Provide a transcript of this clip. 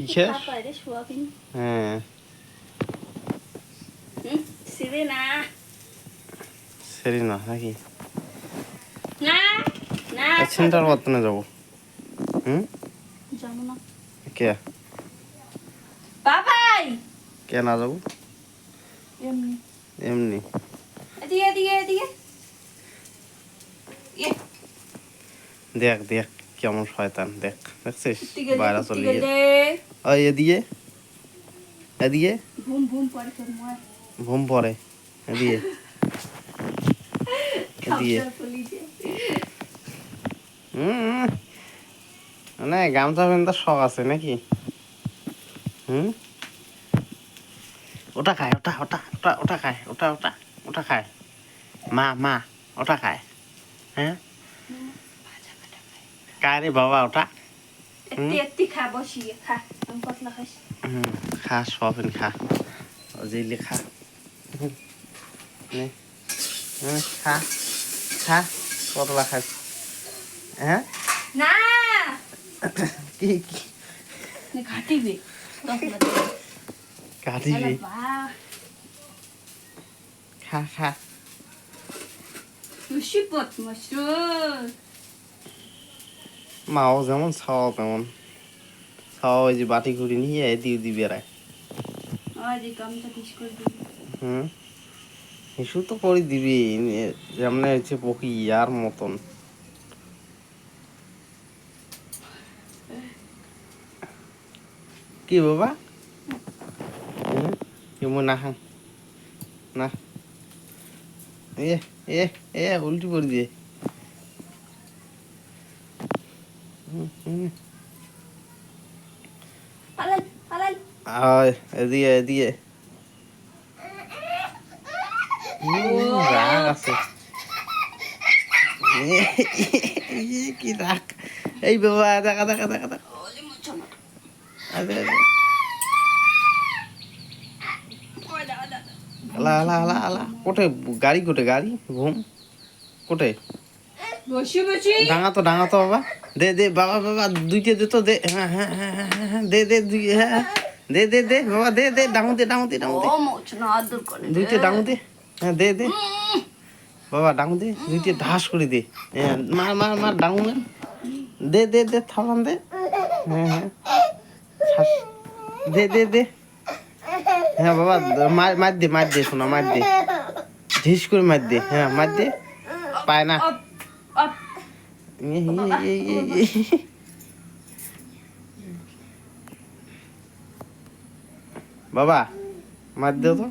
কি খেস পাপায় রে সোয়াবিন হ্যাঁ না না নাকি না। না সেন্টার বর্তনে যাব। হুম? যাব না। কে? বাবাই! কে না যাব? এমনি। এমনি। এদিকে এদিকে এদিকে। ইয়ে। দেখ দেখ। কেমন শয়তান? দেখ দেখছিস? বাইরে চলে গিয়ে। ওই এদিকে? এদিকে? ভুম ভুম পরে তোর ময় এদিকে? এদিকে? হুম মানে গামছা পেন্তার শখ আছে নাকি? হুম? ওটা খায় ওটা ওটা ওটা ওটা খায় ওটা ওটা ওটা খায়। মা মা ওটা খায়। হ্যাঁ? কায় রে বাবা ওটা? এত্তি খা বসিয়ে খা আমি খাইছি। হুম খা সবিন খা। জিলি খা। খা খা কতলা খাস হ্যাঁ? না! কি কি? নে ঘাটিবে? তখন কাটিলি বা খা খা। পথ মশরুর মাও যেমন ছাওয়াও তেমন। ছাওয়া ওই যে বাটি ঘুরি নিয়ে দিয়ে দিয়ে বেড়ায়। হুম? হিসু তো করে দিবি যেমন হচ্ছে পকি আর মতন। কি বাবা? হুম? কি না খান না। এ এ এ উল্টি করে দিয়ে হুম, হুম। পালাল পালাল আয় এদিকে এদিকে হুম, রাগ আছে এ, কি রাগ এই বাবা দেখা দেখা দেখা দেখা আরে আরে আলা আলা আলা আলা কোটে গাড়ি কোটে গাড়ি ঘুম কোটে ডাঙা তো ডাঙা তো বাবা। দে দে বাবা বাবা দুইটে দে তো দে। হ্যাঁ হ্যাঁ হ্যাঁ হ্যাঁ, হ্যাঁ, হ্যাঁ, দে দে দুই হ্যাঁ হ্যাঁ। দে দে দে বাবা দে দে ডাঙু দে ডাঙু দে ডাঙু দে। ও মুছো না আদর করে দে। ডাঙু দে। হ্যাঁ দে দে। বাবা ডাঙু দে দুইটে ঢাস করে দে। মার মার মার ডাঙু মার। দে দে দে থামান দে। হ্যাঁ হ্যাঁ। দে দে দে। হ্যাঁ বাবা দ- মার মার দে মার দে শোনা মার দে। ঢিস করে মার দে। হ্যাঁ মার দে। পায় না। বাবা মার দেও তো।